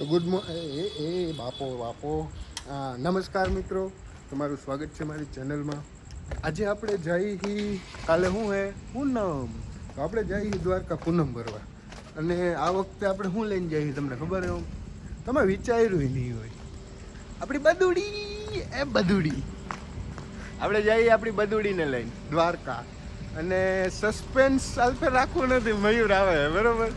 તો ગુડ એ, એ- બાપો બાપો. નમસ્કાર મિત્રો. તમારું સ્વાગત છે મારી ચેનલમાં. આજે આપણે જઈ હી કાલે શું હે? પૂનમ. તો આપણે જઈ દ્વારકા પૂનમ ભરવા અને આ વખતે આપણે શું લઈને જઈએ તમને ખબર એમ તમે વિચાર્યું નહીં હોય. આપણી બદુડી, એ બદુડી. આપણે જઈએ આપણી બદુડીને લઈને દ્વારકા. અને સસ્પેન્સ અલ્પે રાખવું નથી, મયુર આવે બરોબર?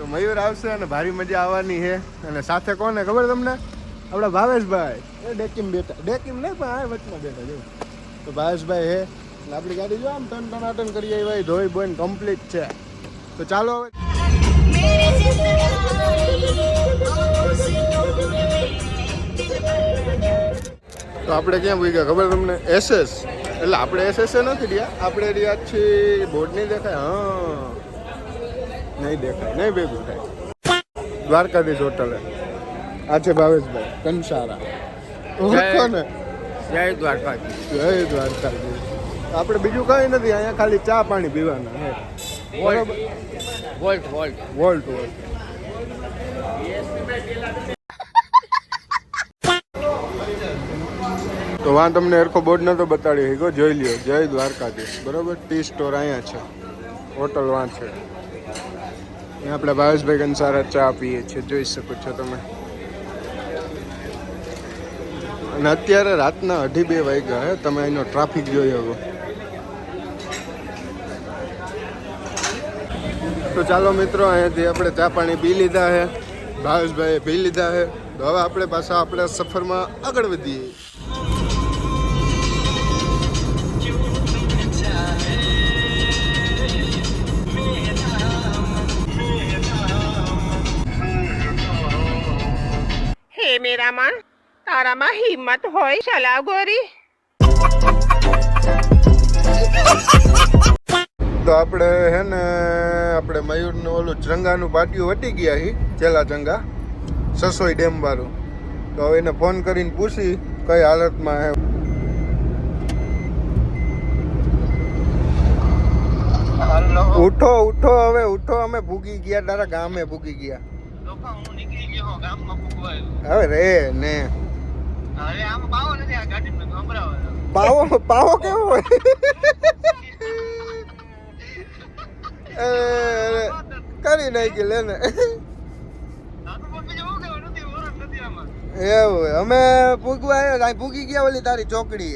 તો મયુર આવશે અને ભારી મજા આવવાની છે. અને સાથે કોને ખબર તમને? આપણા ભાવેશભાઈ. એ ડેકીમ બેઠા ડેકીમ નહીં, પણ આ વચમાં બેઠા જો તો ભાવેશભાઈ હે અને આપણી ગાડી જો આમ ટન ટનાટન કરી આવી ધોઈ બોઈને કમ્પ્લીટ છે. તો ચાલો હવે તો આપણે ક્યાં ભૂગ્યા ખબર તમને? એસએસ એટલે આપણે એસએસ નથી રહ્યા. આપણે રહ્યા છીએ નહીં દેખાય. હા. નહીં દેખાય નહીં ભેગું થાય. દ્વારકાધીશ હોટલે. આ છે ભાવેશભાઈ કંસારા. ઓળખો ને? જય દ્વારકાજી જય દ્વારકાધીશ. આપણે બીજું કઈ નથી અહીંયા ખાલી ચા પાણી પીવાના. હે. વોલ્ટ. Volt volt. વોલ્ટ તો વાં તમને એરખો બોર્ડ નતો બતાડ્યો હીગો જોઈ લ્યો જય દ્વારકાધીશ. બરોબર? ટી સ્ટોર અહીંયા છે. હોટલ વાં છે. આપણે ભાવેશભાઈ કંસારા ચા પીએ છીએ. જોઈ શકો છો તમે. અને અત્યારે રાતના અઢી બે વાગ્યા હે. તમે એનો ટ્રાફિક જોઈ શકો તો ચાલો મિત્રો, અહીંયાથી આપણે ચા પાણી પી લીધા છે ભાવેશભાઈએ પી લીધા છે તો હવે આપણે પાછા આપણા સફરમાં આગળ વધીએ. હે મેરા મન તારામાં હિંમત હોય ચલા ગોરી તો આપણે હે ને આપણે મયુરનું ઓલું ચંગાનું પાટિયું વટી ગયા હી ચેલા ચંગા સસોઈ ડેમ વાળું તો હવે એને ફોન કરીને પૂછી કઈ હાલતમાં હે. ઉઠો ઉઠો હવે ઉઠો અમે ભૂગી ગયા તારા ગામે ભૂગી ગયા. હવે રે ને. પાવો પાવો કેવો હોય? કરી નાખી લે ને. એવું હોય. અમે પૂગવા પૂગી ગયા ઓલી તારી ચોકડી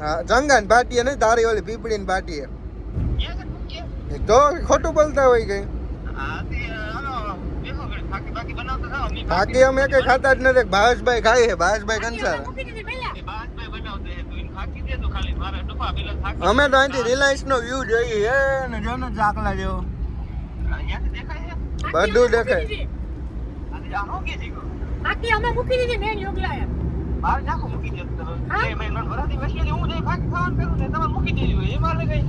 હા જંગાન ભાટીએ નહીં તારી ઓલી પીપળી ની ભાટીએ તો ખોટું બોલતા હોય કઈ. બાકી અમે કઈ ખાતા જ નથી. ભાવેશભાઈ ખાઈ છે ભાવેશભાઈ કંસાર. અમે તો અહીંથી રિલાયન્સ નો વ્યૂ જોઈએ ને જો ને ઝાકલા જેવો. બધું દેખાય. બાકી મૂકી દીધી મેં યોગલા બહાર નાખો મૂકી દે તમે મેં નોટ ભરાતી બેસી હું જઈ ફાકી ખાવાનું કરું ને તમે મૂકી દીધું એ મારે કઈ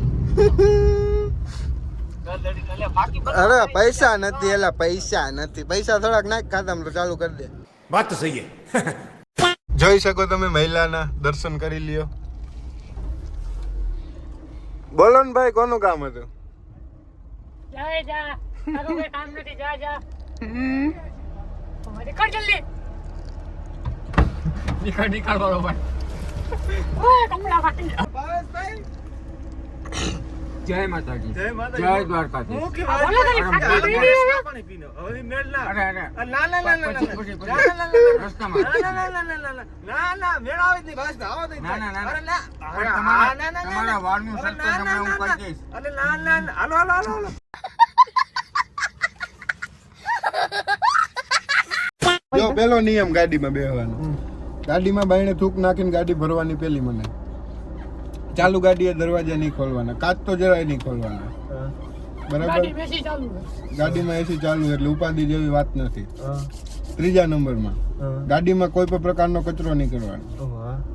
અરે પૈસા નથી એલા પૈસા નથી. પૈસા થોડાક નાખ ખાતા ચાલુ કરી દે. વાત તો સહી જોઈ શકો તમે મહિલાના દર્શન કરી લ્યો. બોલો ને ભાઈ કોનું કામ હતું? જા જા. કામ નથી. જા જા. નીકળ જલ્દી. નીકળ નીકળ બરોબર ઓય કમળા ફાટી બસ ભાઈ. જય માતાજી જય માતાજી જય દ્વારકાધીશ ઓકે બોલો પાણી પીનો હવે મેળ ના અરે અરે ના ના ના ના રસ્તામાં ના ના ના ના ના ના મેળ આવે જ નહીં બસ આવો નહીં ના ના અરે ના તમારા ના ના તમારા વાળનું સત્ય તમને હું કરી દઈશ અરે ના ના હાલો હાલો હાલો જો પેલો નિયમ ગાડીમાં બેહવાનો ગાડીમાં બાઈને થૂક નાખીને ગાડી ભરવાની પેલી મને ચાલુ ગાડીએ દરવાજા નહીં ખોલવાના. કાચ તો જરાય નહીં ખોલવાના. બરાબર? ગાડી બેસી ચાલુ છે. ગાડીમાં એસી ચાલુ એટલે ઉપાધિ જેવી વાત નથી. ત્રીજા નંબરમાં. ગાડીમાં કોઈ પણ પ્રકારનો કચરો નહીં કરવાનો.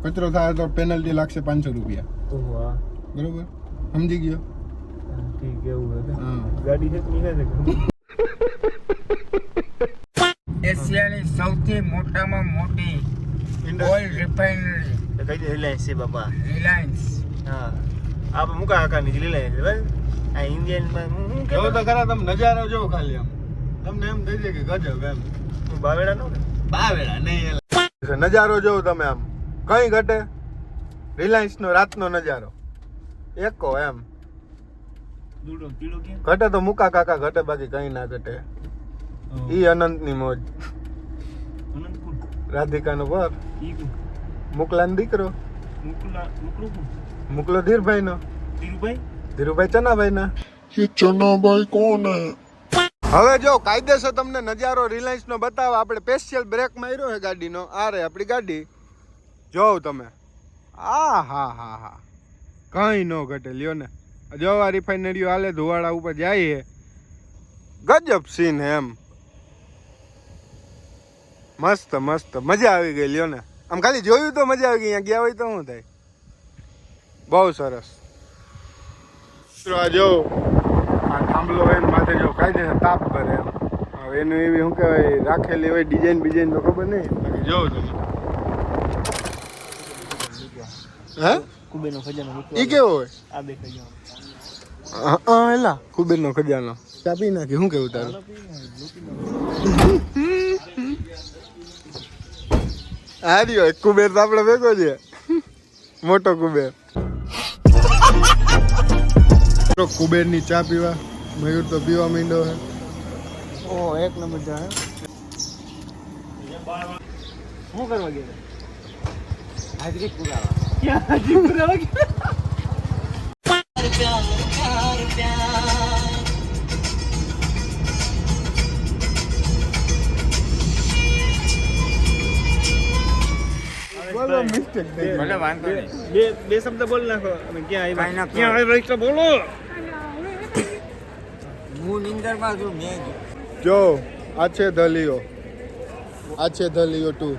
કચરો થાય તો પેનલ્ટી લાગશે પાંચસો રૂપિયા. બરોબર? સમજી ગયો? હા ગાડી છે કે નહીં એશિયાની સૌથી મોટામાં મોટી ઓઇલ રિફાઇનરી કઈ રિલાયન્સ છે બાપા? રિલાયન્સ હા. આપણે મુકા આકારની જ રિલાયન્સ બરાબર? આ ઇન્ડિયનમાં હું કે તો ખરા તમે નજારો જો ખાલી આમ. તમને એમ થઈ જાય કે ગજબ એમ. બાવેડા નો બાવેડા નહીં નજારો જોઉં તમે આમ. કઈ ઘટે? રિલાયન્સ નો રાતનો નજારો. એકો એમ. ઘટે તો મુકા કાકા ઘટે બાકી કઈ ના ઘટે. ઈ અનંતની મોજ. રાધિકા રાધિકાનો પર ઈ કુ મુકલાન દીકરો. મુકલા મુકલું કુ મુકલો ધીરભાઈ નો ધીરુભાઈ? ધીરુભાઈ ચનાભાઈ ના ચનાભાઈ કોણ હવે જો કાયદેસર તમને નજારો રિલાયન્સ નો બતાવો. આપણે સ્પેશિયલ બ્રેક માર્યો છે ગાડીનો. આ રે આપણી ગાડી. જોવ તમે. આ હા હા હા. કઈ ન ઘટે. લ્યો ને. જો આ રિફાઇનરીઓ હાલે ધુવાડા ઉપર જાય ગજબ સીન એમ. મસ્ત મસ્ત. મજા આવી ગઈ લ્યો ને. આમ ખાલી જોયું તો મજા આવી ગઈ. અહીંયા ગયા હોય તો શું થાય? બહુ સરસ. મિત્રો આ જો આ થાંભલો હોય ને માથે જો કાયદે તાપ કરે એમ. હવે એનું એવી શું કહેવાય રાખેલી હોય ડિઝાઇન બિઝાઇન તો ખબર નહીં. બાકી જોઉં તમે. હે? કુબેરનો ખજાનો ઈ કેવો હોય? આ બે ખજાનો. હા એલા કુબેરનો ખજાનો. ચા પી નાખી શું કેવું તારું? આ હોય કુબેર તો આપણે ભેગો છે. મોટો કુબેર. કુબેરની ચા પીવા. મયુર તો પીવા માંડ્યો છે. ઓ એક નંબર જા શું કરવા ગયા? હાજરી પુરાવા. ક્યાં હાજરી પુરાવા ગયા? બોલો મિસ્ટેક થઈ ગઈ. વાંધો નહીં. બે બે શબ્દ બોલ નાખો. અને ક્યાં આવ્યા? ક્યાં આવ્યા? એક તો બોલો. હું નિંદર છું મેં જો. આ છે ધલિયો આ છે ધલિયો ટુ.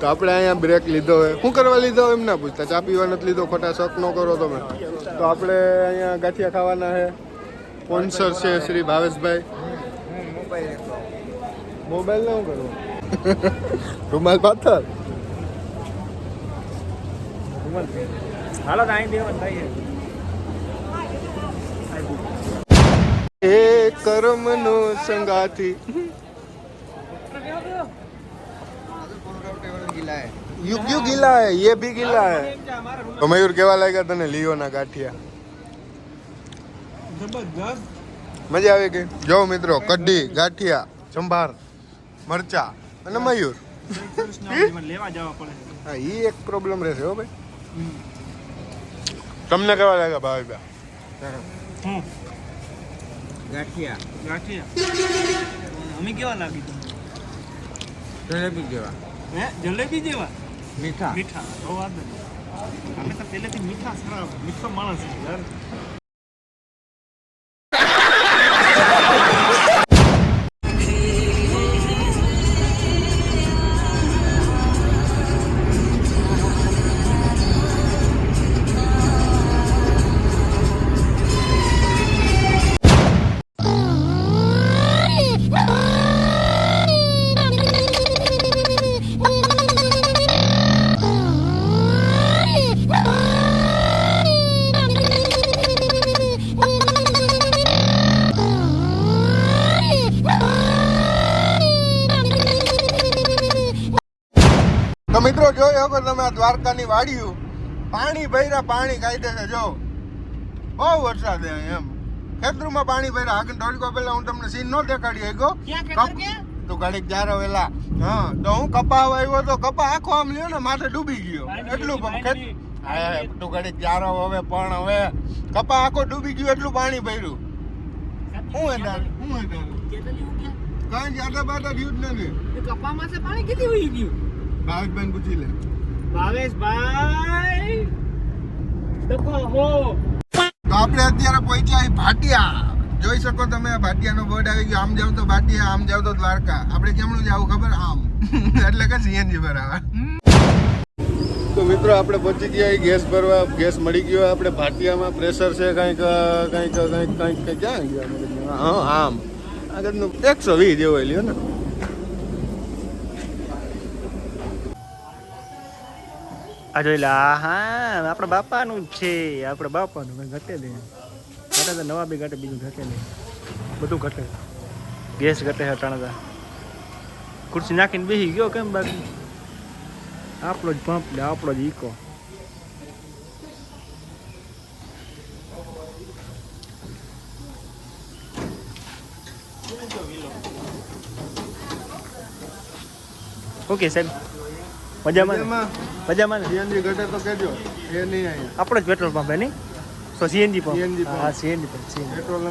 તો આપણે અહીંયા બ્રેક લીધો હોય. શું કરવા લીધો હોય એમ ના પૂછતા. ચા પીવા નથી લીધો ખોટા શક ન કરો તમે. તો આપણે અહીંયા ગાંઠિયા ખાવાના છે. સ્પોન્સર છે શ્રી ભાવેશભાઈ. मोबाइल ना करो. रुमाल बात था कर्म नो संगा थी युग गिला है ये भी गिला है तो मयूर के? आएगा तो लियो ना गाठिया. ज़बरदस्त. મજા આવી ગઈ જો મિત્રો કઢી ગાંઠિયા સંભાર મરચા અને મયુર. લેવા જવા પડે હા ઈ એક પ્રોબ્લેમ રહેશે હો ભાઈ. તમને કેવા લાગ્યા ભાઈ બા? હું ગાંઠિયા. ગાંઠિયા. અમે કેવા લાગી તમને? જલેબી જેવા હે? જલેબી જેવા? મીઠા. મીઠા. તો વાત નથી અમે તો પહેલેથી મીઠા સારા મીઠો માણસ છે યાર. દ્વારકાની વાડીઓ પાણી ભર્યા પાણી છે જો. બહુ વરસાદ એમ. ખેતરમાં પાણી ભર્યા. આગળ થોડીક પેલા હું તમને સીન નો દેખાડી ગયો તું ઘડીક જારો વેલા હા તો હું કપા આવ્યો તો કપા આખો આમ લ્યો ને માથે ડૂબી ગયો. એટલું પણ ખેત હા તું ઘડીક જારો હવે પણ હવે કપા આખો ડૂબી ગયો એટલું પાણી ભર્યું. હું તારું હું તારું કાંઈ જાતા બાતા થયું જ નથી. કપામાં પાણી? કેટલી ગયું? ભાવિકબેન પૂછી લે. ભાવેશભાઈ હો. તો આપણે અત્યારે પહોંચ્યા ભાટિયા. જોઈ શકો તમે આ ભાટિયાનો બોર્ડ આવી ગયો. આમ જાવ તો ભાટિયા, આમ જાવ તો દ્વારકા. આપણે કેમનું જાવ ખબર? આમ. એટલે કે સીએનજી ભરાવા. તો મિત્રો, આપણે પહોંચી ગયા ગેસ ભરવા. ગેસ મળી ગયો. આપણે ભાટિયામાં પ્રેશર છે કંઈક કંઈક કંઈક કંઈક કંઈક. ક્યાં ગયા? હા, આમ. આગળનું એકસો વીસ જેવો લ્યો ને. આ જોઈ લે હા, આપણા બાપાનું જ છે, આપણા બાપાનું ઘટે નહીં. ઘટે તો નવા બી ઘટે, બીજું ઘટે નહીં. બધું ઘટે. ગેસ ઘટે હટાણા ખુરશી નાખીને બેસી ગયો કેમ બાકી? આપણો જ પંપ ને આપણો જ ઈકો. ઓકે સાહેબ. મજામાં. મજામાં ને? સીએનજી ઘટે તો કહેજો. એ નહીં અહીંયા આપણો જ પેટ્રોલ પંપ એની તો સીએનજી પંપ. હા સીએનજી પંપ સીએનજી પેટ્રોલ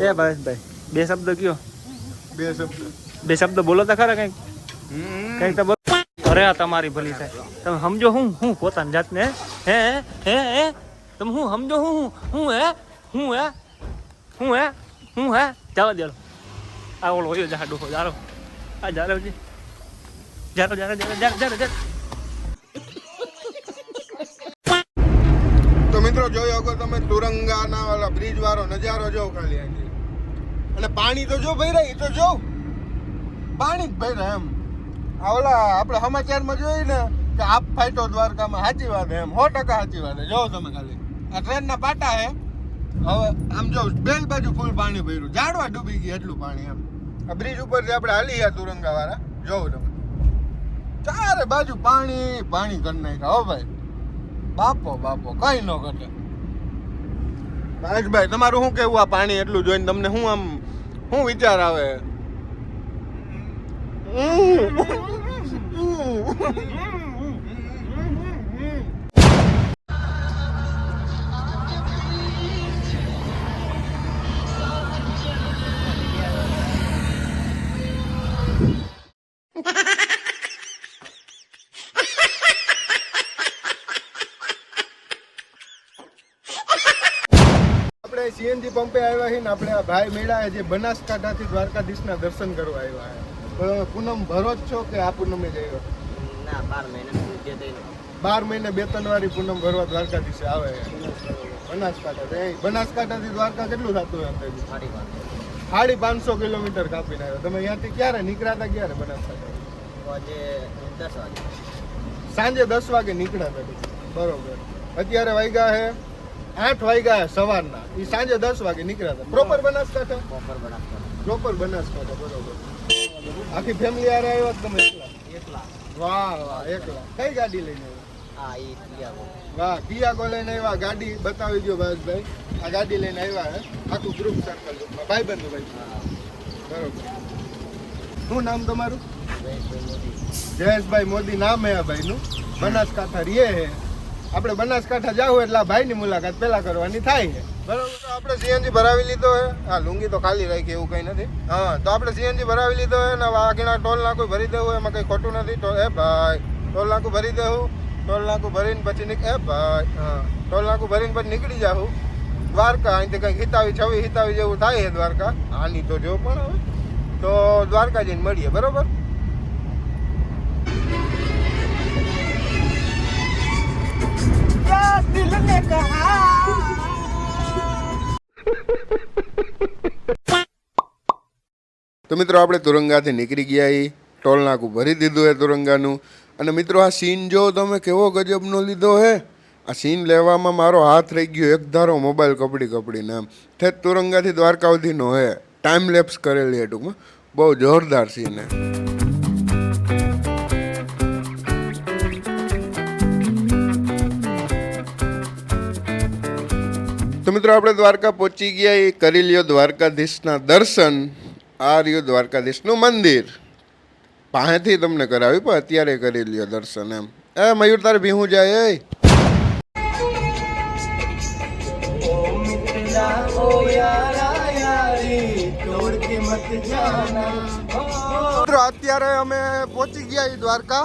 એ બે શબ્દ કયો? બે શબ્દ. બે શબ્દ બોલો તો ખરા કંઈક. કંઈક તો અરે આ તમારી ભલી થાય. તમે સમજો હું હું પોતાની જાતને હે હે હે? તમે હું સમજો હું હું હું હે? હું હે? હું હે? હું હે? જવા દેલો આ ઓલો હોય જા ડોહો તો મિત્રો જોયો અગર તમે તુરંગાના વાળા બ્રિજ વાળો નજારો જો ખાલી અહીંથી. અને પાણી તો જો ભાઈ એ તો જો. પાણી જ રહે એમ. આ ઓલા આપણે સમાચારમાં જોઈ ને કે આપ ફાઈટો દ્વારકામાં સાચી વાત એમ. સો ટકા સાચી વાત જો તમે ખાલી. આ ટ્રેનના પાટા હે હવે આમ જો બેલ બાજુ ફૂલ પાણી ભર્યું. ઝાડવા ડૂબી ગઈ એટલું પાણી એમ. આ બ્રિજ ઉપરથી આપણે હાલી ગયા તુરંગા વાળા જોઉં તમે. ચારે બાજુ પાણી પાણી કરી નાખ્યા. હો ભાઈ. બાપો બાપો કઈ ન ઘટે. મહેશભાઈ તમારું શું કેવું આ પાણી એટલું જોઈને? તમને શું આમ શું વિચાર આવે? આપણે સીએનજી પંપે આવ્યા છે ને આપણે આ ભાઈ મેળા જે બનાસકાંઠાથી દ્વારકાધીશના દર્શન કરવા આવ્યા છે. પૂનમ ભરો જ છો કે આ પૂનમે જ આવ્યો? બાર મહિના બાર મહિને બે ત્રણ વારી પૂનમ ભરવા દ્વારકાધીશે આવે. બનાસકાંઠા બનાસકાંઠાથી દ્વારકા કેટલું થતું અંદાજે સાડી પાંચસો કિલોમીટર કાપીને આવ્યો. તમે અહીંયાથી ક્યારે નીકળ્યા હતા ક્યારે બનાસકાંઠા? સાંજે દસ વાગે નીકળ્યા હતા. બરોબર. અત્યારે વાગ્યા છે આઠ વાગ્યા સવારના. એ સાંજે દસ વાગે નીકળ્યા હતા. Proper Banaskantha? Proper Banaskantha. Proper Banaskantha બરોબર. આખી ફેમિલી આરે આવ્યા તમે એકલા? એકલા. વાહ વાહ એકલા. કઈ ગાડી લઈને આવ્યા? વાહ કિયાકો લઈને આવ્યા. ગાડી બતાવી દો ભાઈ આ ગાડી લઈને આવ્યા હે. આખું ગ્રુપ સર્કલ ભાઈ બંધુ ભાઈ બરોબર. શું નામ તમારું? જયેશભાઈ મોદી. નામ હે ભાઈનું? બનાસકાંઠા રીએ હે. આપણે બનાસકાંઠા જાવું એટલે આ ભાઈની મુલાકાત પહેલા કરવાની થાય છે. બરોબર, તો આપણે સીએનજી ભરાવી લીધો હે. હા લુંગી તો ખાલી રાખી, એવું કંઈ નથી. હા, તો આપણે સીએનજી ભરાવી લીધો હે ને હવે આગળના ટોલ નાખું ભરી દેવું એમાં કંઈ ખોટું નથી. ટોલ, એ ભાઈ, ટોલ નાકું ભરી દેવું. ટોલ નાખું ભરીને પછી નીક, એ ભાઈ, હા, ટોલ નાખું ભરીને પછી નીકળી જાઉં. દ્વારકા, અહીંથી કંઈક હિતાવી, છવી હિતાવી જેવું થાય છે દ્વારકા. આની તો જો પણ હવે. તો દ્વારકા જઈને મળીએ, બરોબર? તો મિત્રો આપણે તુરંગાથી નીકળી ગયા એ ટોલ નાકું ભરી દીધું હે તુરંગાનું. અને મિત્રો આ સીન જો તમે કેવો ગજબનો લીધો હે? આ સીન લેવામાં મારો હાથ રહી ગયો એક ધારો મોબાઈલ કપડી કપડીને આમ ઠેઠ તુરંગાથી દ્વારકા સુધીનો હે. ટાઈમ લેપ્સ કરેલી હે ટૂંકમાં. બહુ જોરદાર સીન હે. તો મિત્રો આપણે દ્વારકા પહોંચી ગયા એ કરી લ્યો દ્વારકાધીશના દર્શન. આ રહ્યું દ્વારકાધીશનું મંદિર. પાસેથી તમને કરાવ્યું, પણ અત્યારે કરી લ્યો દર્શન એમ. એ મયુર, તારે ભીહું જાય, એ. મિત્રો, અત્યારે અમે પહોંચી ગયા એ દ્વારકા.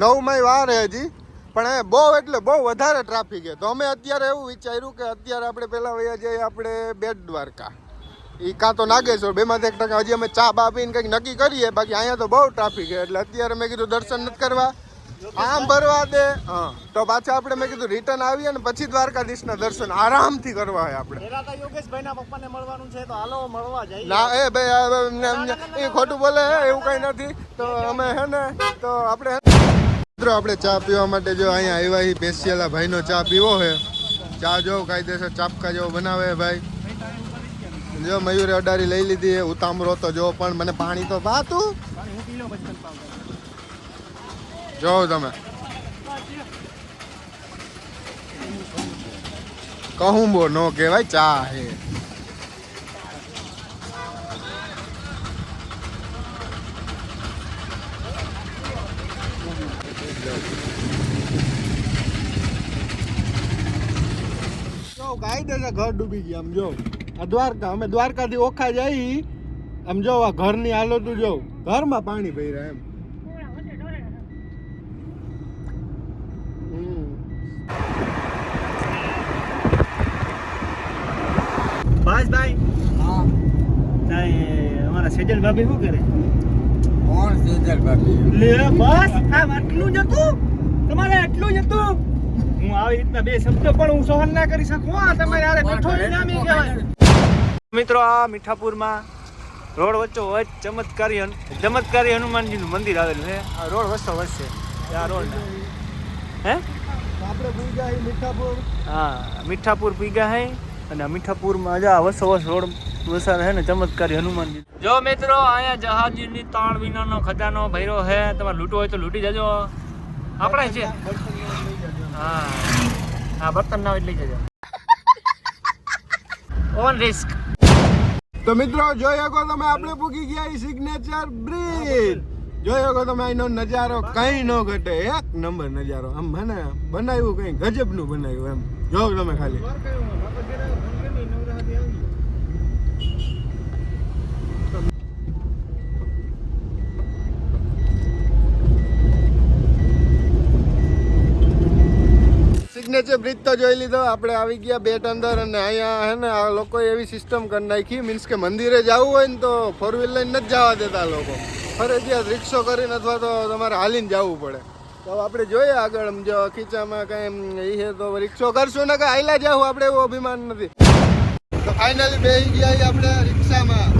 નવ મય વાર હજી, પણ એ બહુ એટલે બહુ વધારે ટ્રાફિક છે તો અમે અત્યારે એવું વિચાર્યું કે અત્યારે આપણે પહેલાં વયા જઈએ, આપણે બેટ દ્વારકા. એ કાં તો નાગેશ્વર બેમાંથી એક ટકા હજી અમે ચા બા પીને કંઈક નક્કી કરીએ. બાકી અહીંયા તો બહુ ટ્રાફિક છે એટલે અત્યારે મેં કીધું દર્શન નથી કરવા. આમ ભરવા દે. હા તો પાછા આપણે મેં કીધું રિટર્ન આવીએ ને પછી દ્વારકાધીશના દર્શન આરામથી કરવા હોય આપણે. ના એ ભાઈ એ ખોટું બોલે એવું કઈ નથી. તો અમે હે ને તો આપણે મિત્રો આપણે ચા પીવા માટે જો અહીંયા આવ્યા હી સ્પેશિયલ આ ભાઈનો ચા પીવો છે ચા જો કાયદેસર ચાપકા જેવો બનાવે ભાઈ. જો મયુરે અડારી લઈ લીધી એ ઉતામરો તો જો, પણ મને પાણી તો ભાતું તું. જો તમે. કહું બો નો કહેવાય ચા હે જો કાયદેસર ઘર ડૂબી ગયા આમ જો. દ્વારકા અમે દ્વારકાથી ઓખા જઈ આમ જો આ ઘરની હાલત જો ઘરમાં પાણી ભર્યા એમ. હમ. ભાઈ અમારા સેજલ ભાભી શું કરે? કોણ સેજલ ભાભી? લે બસ આ આટલું જ હતું. તમારે આટલું જ હતું. હું આવી રીતના બે શબ્દ પણ હું સહન ના કરી શકું. આ તમારે આરે મીઠો ઇનામી કહેવાય. મિત્રો આ મીઠાપુરમાં રોડ વચ્ચો વચ્ચ ચમત્કારી હન- ચમત્કારી હનુમાનજીનું મંદિર આવેલું છે. આ રોડ વચ્ચો વચ્ચે આ રોડ હે? આપણે પૂજા હી મીઠાપુર. હા મીઠાપુર પીગા હે અને મીઠાપુરમાં જ આ વસો વસ રોડ વસાર હે ને ચમત્કારી હનુમાનજી. જો મિત્રો અહીંયા જહાજીની તાણ વિનાનો ખજાનો ભૈરો હે. તમારે લૂંટવો હોય તો લૂંટી જજો. આપણે છે. હા. હા બર્તન ના હોય એટલે લઈ જજો. ઓન રિસ્ક તો મિત્રો, જોઈ શકો તમે, આપણે પૂકી ગયા સિગ્નેચર બ્રિજ જોઈ શકો તમે અહીંનો નજારો કઈ ન ઘટે. એક નંબર નજારો. આમ મને બનાવ્યું કઈ, ગજબનું બનાવ્યું એમ. જો તમે ખાલી. સિગ્નેચર બ્રિજ તો જોઈ લીધો, આપણે આવી ગયા બેટ અંદર અને અહીંયા હે ને આ લોકોએ એવી સિસ્ટમ કરી નાખી મીન્સ કે મંદિરે જવું હોય ને તો ફોર વ્હીલ લઈને નથી જવા દેતા લોકો. ફરજિયાત રિક્ષો કરીને અથવા તો તમારે હાલીને જવું પડે. તો આપણે જોઈએ આગળ જો ખીચામાં કઈ એ છે તો રિક્ષો કરશું ને કે આયલા જાવ આપણે એવું અભિમાન નથી. તો ફાઇનલી બેસી ગયા આપણે રિક્ષામાં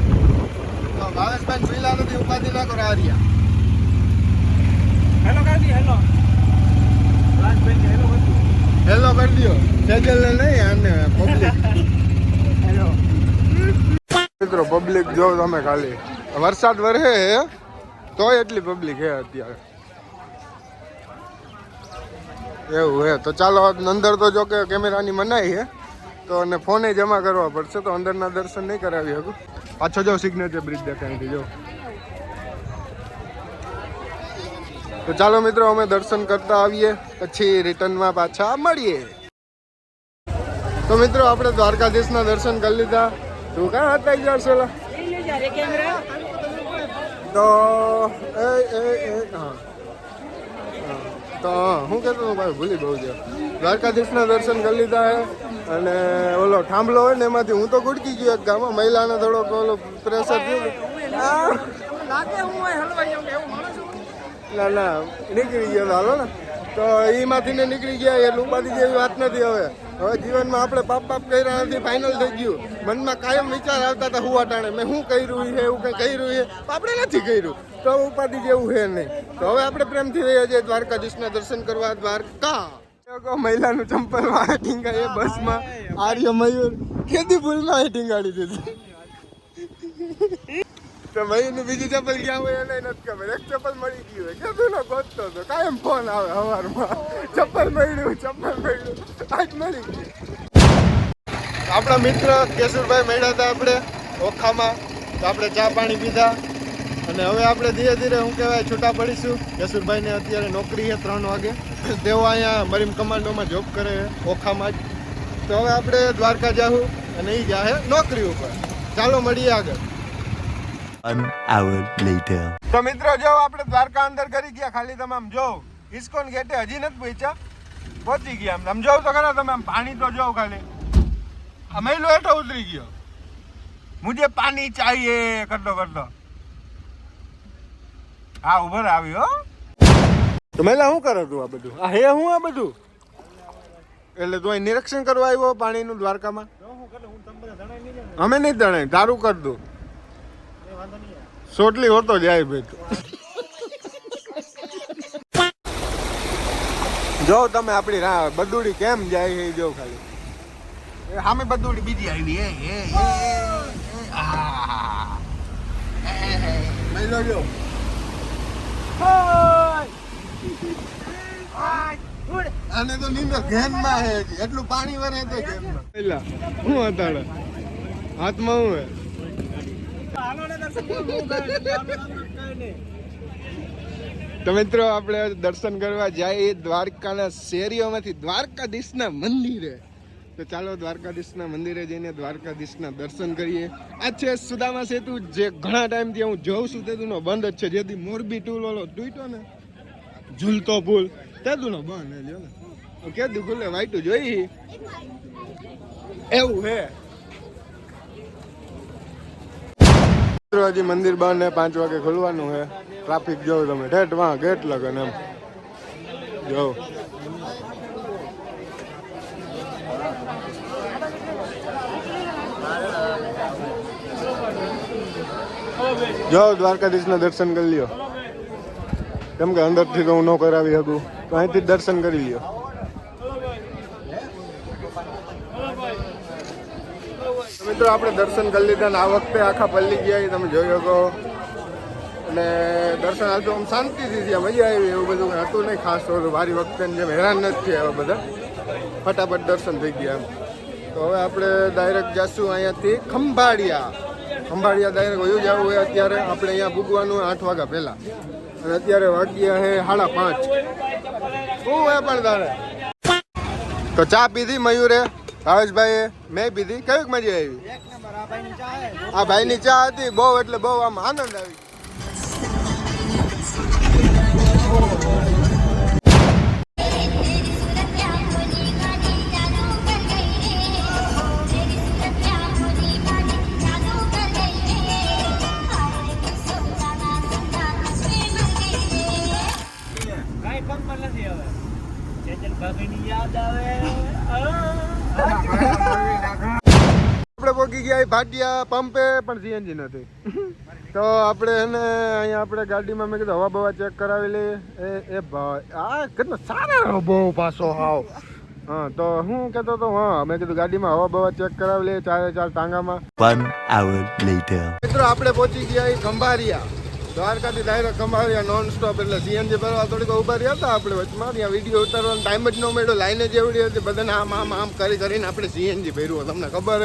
તો ભાવેશભાઈ પીલા નથી ઉપાધિ ના કરો, હાર્યા હેલો કાઢી હેલો રાજભાઈ હેલો બધું હેલો કરી દો સેજલ નહીં આને પબ્લિક હેલો મિત્રો પબ્લિક જો તમે ખાલી. વરસાદ વરસે હે તોય એટલી પબ્લિક હે અત્યારે. એવું હે. તો ચાલો અંદર તો જો કે કેમેરાની મનાઈ હે. તો અને ફોને જમા કરવા પડશે તો અંદરના દર્શન નહીં કરાવી શકું. પાછો જો સિગ્નેચર બ્રિજ દેખાય જો. તો ચાલો મિત્રો અમે દર્શન કરતા આવીએ પછી રિટર્નમાં પાછા મળીએ. તો મિત્રો આપણે દ્વારકાધીશના દર્શન કરી લીધા. તું ક્યાં હતા યાર સોલા તો એ એ એ હા. હા. તો હું કહેતો હતો ભાઈ ભૂલી બહુ છે દ્વારકાધીશના દર્શન કરી લીધા હે અને ઓલો થાંભલો હોય ને એમાંથી હું તો ગુડકી ગયો એક ગામમાં. મહિલાને થોડોક ઓલો પ્રેશર થયું. ના ના, નીકળી ગયો હાલો ને. તો એમાંથી ને નીકળી ગયા એટલે ઉપાધિ જેવી વાત નથી હવે. હવે જીવનમાં આપણે પાપ પાપ કર્યા નથી ફાઇનલ થઈ ગયું. મનમાં કાયમ વિચાર આવતા હતા હું અટાણે મેં શું કર્યું છે, એવું કંઈ કર્યું છે? આપણે નથી કર્યું. તો ઉપાધિ જેવું છે નહીં. તો હવે આપણે પ્રેમથી રહીએ છીએ દ્વારકાધીશના દર્શન કરવા, દ્વારકા. મહિલાનું ચંપલ વાળા એ બસમાં આર્ય મયુર કેદી ભૂલમાં ટીંગાડી દીધી. તો મયુરનું બીજું ચપ્પલ ક્યાં હોય એને નથી ખબર. એક ચપ્પલ મળી ગયું હોય. કીધું ને ગોતતો હતો. કાયમ ફોન આવે સવારમાં ચપ્પલ મળ્યું ચપ્પલ મળ્યું. આજ મળી ગયું. આપણા મિત્ર કેશુરભાઈ મળ્યા હતા આપણે ઓખામાં. તો આપણે ચા પાણી પીધા. અને હવે આપણે ધીરે ધીરે, હું કહેવાય, છૂટા પડીશું. કેશુરભાઈને અત્યારે નોકરી છે ત્રણ વાગે. તેઓ અહીંયા મરીમ કમાન્ડોમાં જોબ કરે ઓખામાં જ. તો હવે આપણે દ્વારકા જાહું અને એ જાહે નોકરી ઉપર. ચાલો મળીએ આગળ. One hour later. તો મિત્રો, જો આપણે દ્વારકા અંદર કરી ગયા, ખાલી તમે આમ જો ઇસ્કોન ગેટે હજી નથી પહોંચ્યા. પહોંચી ગયા આમ. આમ જોવ તો ખરા તમે આમ પાણી તો જોવ ખાલી. અમે લો હેઠો ઉતરી ગયો. મુજે પાણી ચાહીએ, કરતો કરતો. હા ઉભર આવ્યો તો મેલા શું કરો તું આ બધું? આ હે હું આ બધું? એટલે તું અહીં નિરીક્ષણ કરવા આવ્યો પાણીનું દ્વારકામાં? અમે નહીં જણાય તારું કર દઉં. સોટલી હોતો જાય ભાઈ તું. જો તમે આપણી રા બદુડી કેમ જાય એ જો ખાલી સામે બદુડી બીજી આવી એ એ આને તો નીંદર ઘેનમાં હે હજી. એટલું પાણી વરે તો પેલા હું હતાડે હાથમાં હું હે તો મિત્રો, આપણે દર્શન કરવા જઈએ દ્વારકાના શેરીઓમાંથી, દ્વારકાધીશના મંદિરે. તો ચાલો દ્વારકાધીશના મંદિરે જઈને દ્વારકાધીશના દર્શન કરીએ. આ છે સુદામા સેતુ, જે ઘણા ટાઈમથી હું જોઉં છું, તેતુનો બંધ જ છે. જેથી મોરબી ટુલ ઓલો તૂટ્યો ને, ઝૂલતો પુલ, તેતુનો બંધ. કે લ્યો ને. તો કેદું વાઈટું જોઈ? એવું હે. હજી મંદિર બાર ને પાંચ વાગે ખોલવાનું છે. ટ્રાફિક જોવો તમે. ઠેઠ વાં ગેટ લગન એમ. જો જો દ્વારકાધીશના દર્શન કરી લ્યો. કેમ કે અંદરથી તો હું ન કરાવી શકું. તો અહીંથી દર્શન કરી લ્યો. મિત્રો, આપણે દર્શન કરી લીધા આ વખતે આખા પલ્લી ગયા તમે જોઈ શકો. અને દર્શન હાલ આમ શાંતિથી થયા, મજા આવી એવું બધું હતું નહીં ખાસ, ઓલું વારી વખતે જેમ હેરાન નથી થયા બધા. ફટાફટ દર્શન થઈ ગયા તો હવે આપણે ડાયરેક્ટ જઈશું અહીંયાથી ખંભાળિયા. ખંભાળિયા ડાયરેક્ટ વયું જવું હોય અત્યારે. આપણે અહીંયા ભૂગવાનું હોય આઠ વાગ્યા પહેલાં. અને અત્યારે વાગ્યા હે સાડા પાંચ. શું હોય પણ તારે? તો ચા પીધી મયુરે? ભાવેશભાઈએ મેં પીધી. કંઈક મજા આવી? આ ભાઈની ચા હતી, બહુ એટલે બહુ આમ આનંદ આવી. યાદ આવે. આપણે પહોંચી ગયા ભાટિયા પંપે પણ સીએનજી નથી. તો આપણે એને અહીંયા આપણે ગાડીમાં મેં કીધું હવા બવા ચેક કરાવી લઈએ. એ એ ભાઈ આ કેટલો સારા બહુ પાછો હાવ. હા તો હું કહેતો તો હા મેં કીધું ગાડીમાં હવા બવા ચેક કરાવી લઈએ ચારે ચાર ટાંગામાં. One hour later. મિત્રો આપણે પહોંચી ગયા એ ખંભારિયા. દ્વારકાથી ડાયરેક્ટ અમારે નોન સ્ટોપ એટલે સીએનજી ભરવા થોડીક ઊભા રહ્યા હતા આપણે વચમાં. ત્યાં વીડિયો ઉતારવાનો ટાઈમ જ ન મળ્યો. લાઈને જ એવડી હતી. બધાને આમ આમ આમ કરી કરીને આપણે સીએનજી ભર્યું. તમને ખબર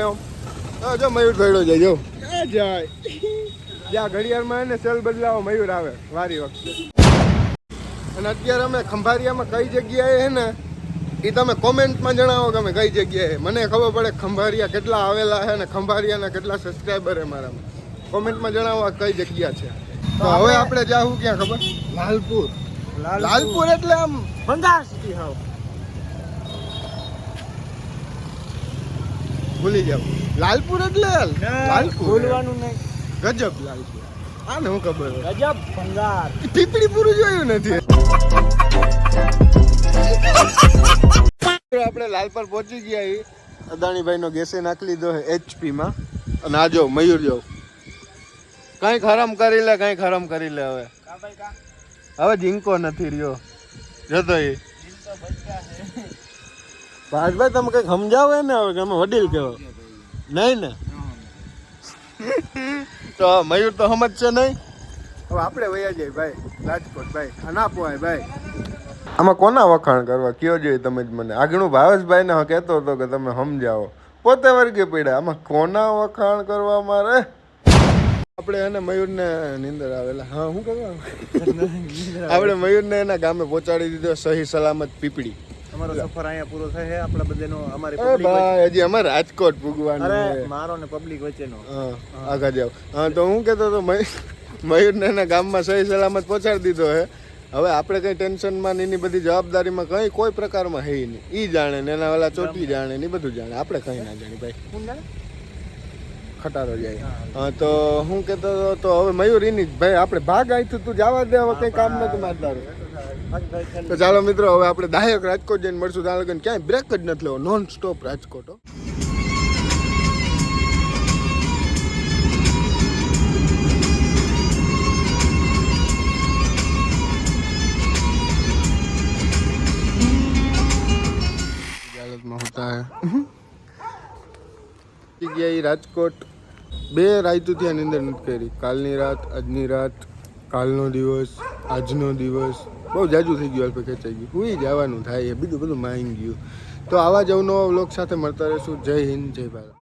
હા જો મયુર ભર્યો જાય જો. ક્યાં જાય? જ્યાં ઘડિયાળમાં એને સેલ બદલાવો મયુર આવે વારી વખતે. અને અત્યારે અમે ખંભારિયામાં કઈ જગ્યાએ હે ને એ તમે કોમેન્ટમાં જણાવો કે અમે કઈ જગ્યાએ મને ખબર પડે ખંભારિયા કેટલા આવેલા છે ને ખંભારિયાના કેટલા સબસ્ક્રાઈબર છે મારામાં. કોમેન્ટમાં જણાવો આ કઈ જગ્યા છે. તો હવે આપણે જાવું ક્યાં ખબર? લાલપુર. લાલપુર. એટલે આમ બંધાર સિટી હાવ. ભૂલી જાવ. લાલપુર એટલે લાલપુર. ભૂલવાનું નહીં. ગજબ લાલપુર. આને હું ખબર ગજબ ભંગાર. પીપળી પૂરું જોયું નથી. આપણે લાલપર પહોંચી ગયા અદાણીભાઈ નો ગેસે નાખી લીધો એચપી માં. અને આ જો મયુર જો. કંઈક ખરમ કરી લે કઈ ખરમ કરી લે હવે. હવે જીંકો નથી રહ્યો. જતો એ. ભાજભાઈ તમે કઈ સમજાવે ને હવે અમે વડીલ કેવો નહીં ને? તો મયુર તો સમજશે નહીં? હવે આપણે વયા જઈએ ભાઈ રાજકોટ ભાઈ ખાના ના પોવાય ભાઈ. આમાં કોના વખાણ કરવા? કયો જોઈએ તમે જ મને? આગળનું ભાવેશભાઈ ને કહેતો હતો કે તમે સમજાવો. પોતે વર્ગે પડ્યા. આમાં કોના વખાણ કરવા મારે? આપણે એને મયુરને નીંદર આવેલા. હા શું કરવાનું આપણે મયુરને એના ગામે પહોંચાડી દીધો સહી સલામત પીપળી. અમારો સફર અહીંયા પૂરો થાય આપણા બધાનો અમારી પબ્લિક હજી અમારે રાજકોટ પૂગવાનું અરે મારો ને પબ્લિક વચ્ચેનો. હા જાવ હા તો હું કહેતો હતો મયુરને એના ગામમાં સહી સલામત પહોંચાડી દીધો હે હવે આપણે કઈ ટેન્શનમાં એની બધી જવાબદારીમાં કઈ કોઈ પ્રકારમાં હે નહીં. ઈ જાણે ને એના વાલા ચોટી જાણે ને બધું જાણે. આપણે કઈ ના જાણી ભાઈ. ખટારો જાય તો હું કહેતો તો હવે મયુર એની જ ભાઈ, આપણે ભાગ અહીંથી તું, જવા દે, હવે કઈ કામ નથી મારતા તો ચાલો મિત્રો, હવે આપણે દાયક રાજકોટ જઈને મળશું. ત્યાં લગન ક્યાંય બ્રેક જ નથી લેવો નોન સ્ટોપ રાજકોટ. હાલતમાં હોતા રાજકોટ. બે રાયતુથી ત્યાં અંદર નથી કરી. કાલની રાત, આજની રાત, કાલનો દિવસ, આજનો દિવસ. બહુ જાજુ થઈ ગયું, અલ્પે ખેંચાઈ ગયું. હુઈ જવાનું થાય બીજું બધું માઈ ગયું તો આવા જ અવનવા વ્લોગ સાથે મળતા રહેશું. જય હિન્દ, જય ભારત.